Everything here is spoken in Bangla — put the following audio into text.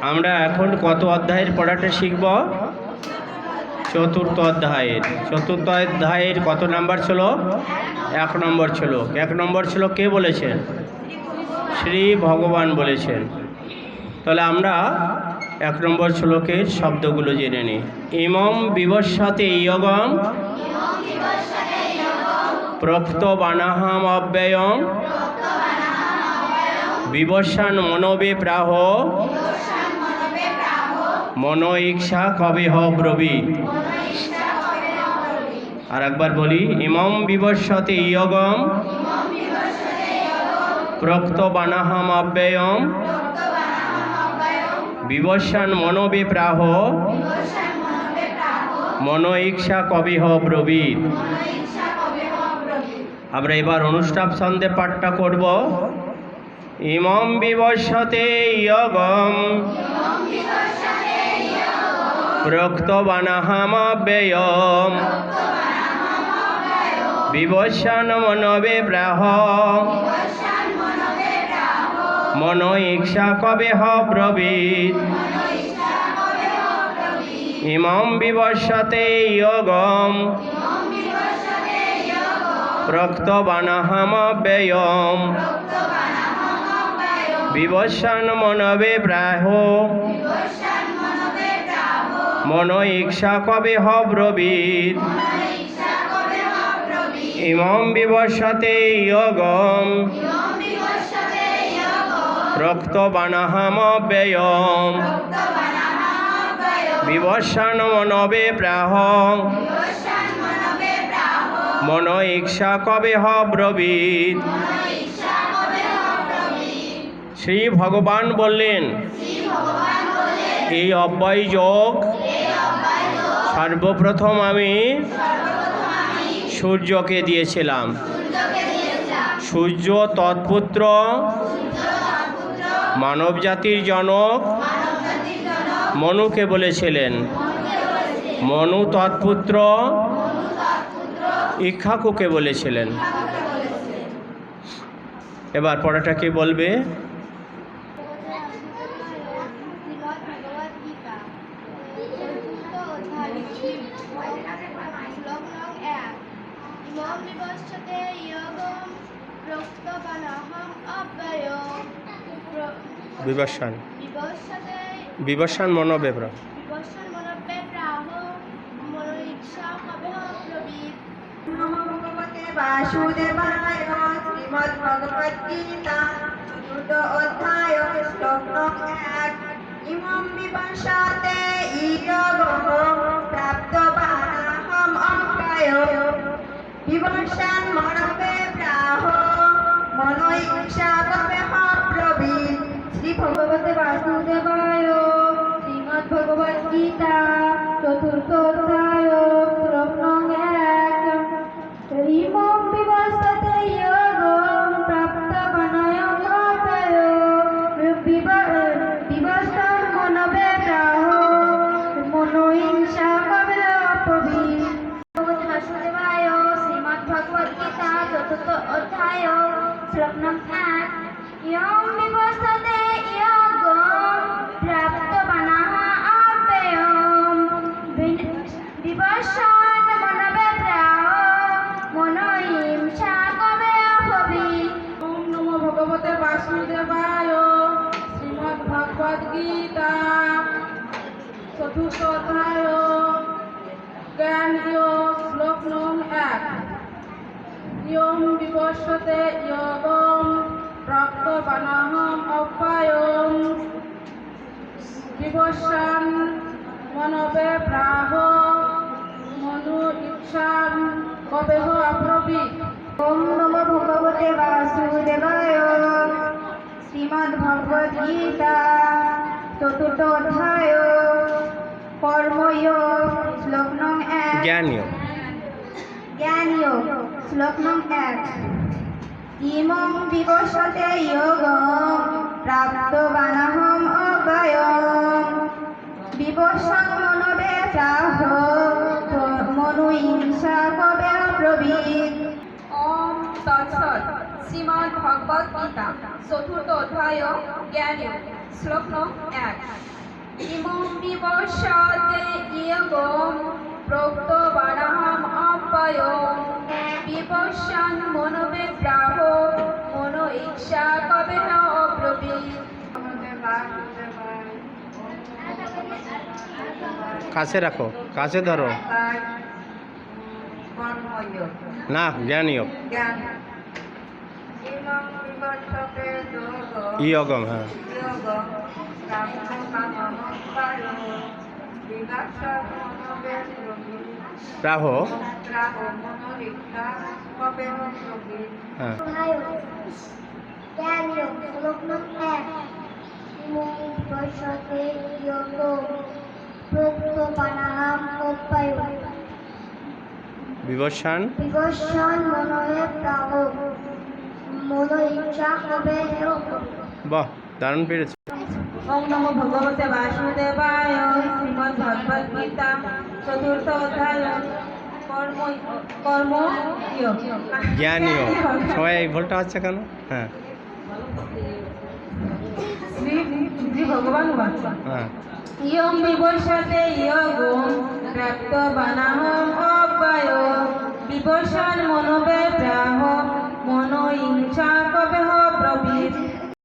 আমরা এখন কত অধ্যায়ের পড়াটা শিখব? চতুর্থ অধ্যায়ের। চতুর্থ অধ্যায়ের কত নাম্বার ছিল? এক নম্বর ছিল। এক নম্বর ছিল কে বলেছেন? শ্রী ভগবান বলেছেন। তাহলে আমরা এক নম্বর শ্লোকের শব্দগুলো জেনে নিই। ইমম বিবস্বাতে ইয়গম প্রক্ত বানাহাম অব্যয়ম বিবস্বান মনোবে প্রাহ মনো ইচ্ছা কবে হ ব্রবি আর একবার বলি, ইমম বিবস্বতে ইয়গম প্রক্ত বানাহাম অব্যয়ম বিবস্বান মনোবে প্রাহ মনো ইচ্ছা কবি হ ব্রবীর আমরা এবার অনুষ্ঠান ছন্দে পাঠটা করব। ইমম বিবস্বতে ইয়গম প্রক্ত বানাহাম ব্যয়ম বিবস্বান মনবে প্রাহ মন ইচ্ছা কবে হ ব্রবীত ইমম বিবস্বতে ইয়গম। প্রক্ত বানাহাম মন ইচ্ছা কবে হ ব্রবীত ইমম বিবস্বতে ইয়গম রক্ত বানাহাম ব্যয়ম। বিবস্বান মনবে প্রাহ। মন ইচ্ছা কবে হ ব্রবীত শ্রী ভগবান বললেন এই অব্যয় যোগ সর্বপ্রথম আমি সূর্যকে দিয়েছিলাম। সূর্য তৎপুত্র মানব জাতির জনক, মনুকে বলেছিলেন। মনু তৎপুত্র, ইক্ষাকুকে বলেছিলেন। এবার পড়াটা কি বলবে শ্রীমদ্ভগবদ্গীতা চতুর্থ অধ্যায় শ্লোক নং এক বিবস্বান বিবস্যতে বিবস্বান মনোবেব্র বিবস্যন মনব্যে মনোইচ্ছা প্রবীত নমো ভগবতে বাসুদেবায় শ্রীমদ্ ভগবদ গীতা চতুর্থ অধ্যায় শ্লোক নং এক ইমম বিবশাতে ইয়গহ প্রাপ্ত বানাহম বিবশান মনবে প্রাহ মনৈ ইচ্ছা ব্রবীত শ্রী ভগবতে বাসুদেবায় শ্রীমদ্ ভগবদ শ্লোক নং এক ইয়ম বিবস্তে যোগম প্রাপ্ত বনহ অপয়ম বিবস্তান মনবে প্রাহ মনোহিংসা কবে অপবি ওম নমো ভগবতে বাসুদেবায় শ্রীমদ্ ভগবদ গীতা চতুর্থ অধ্যায়, জ্ঞান যোগ ইয়ম বিবস্বতে ইয়গম প্রাপ্ত বানাহম অব্যয়ম মনবে প্রাহ মনু ইচ্ছান কবেহ অব্রবীত ওম নমো ভগবতে বাসুদেবায়। শ্রীমদ্ ভগবদ গীতা চতুর্থ অধ্যায়। কর্মযোগ শ্লোক নং এক। জ্ঞানীয়। জ্ঞান যোগ শ্লোক এক ইমং বিবশতে যোগ প্রাপ্ত বানাহম অগয়ম বিবশং মনবে চাহ মনু হিংসা কবে প্রবীত? ওম তৎসৎ। শ্রীমদ্ ভগবদ গীতা, চতুর্থ অধ্যায়, জ্ঞান শ্লোক এক। বিভস্যতে ইয়গম কাছে রাখো কাছে ধরো। না জ্ঞান ইয়োগ ইয়গম হ্যাঁ। রাহ। হ্যাঁ। বিবর্ষণ। মনয়ে প্রাহ মনো ইচ্ছা হবে বাহ দারুণ পেরেছে। ওম নমো ভগবতে বাসুদেবায় শ্রীমদ্ ভগবদ গীতা চতুর্থ অধ্যায় কর্ম কর্ম ইয়োগ। জ্ঞান সবাই এই ভুলটা হচ্ছে কেন? হ্যাঁ। শ্রী শ্রী ভগবান বাচ। হ্যাঁ। ইয়ং বিবর্ষতে ইয়গম প্রাপ্ত বানাহম মনোবে মনো ইচ্ছা কবে হ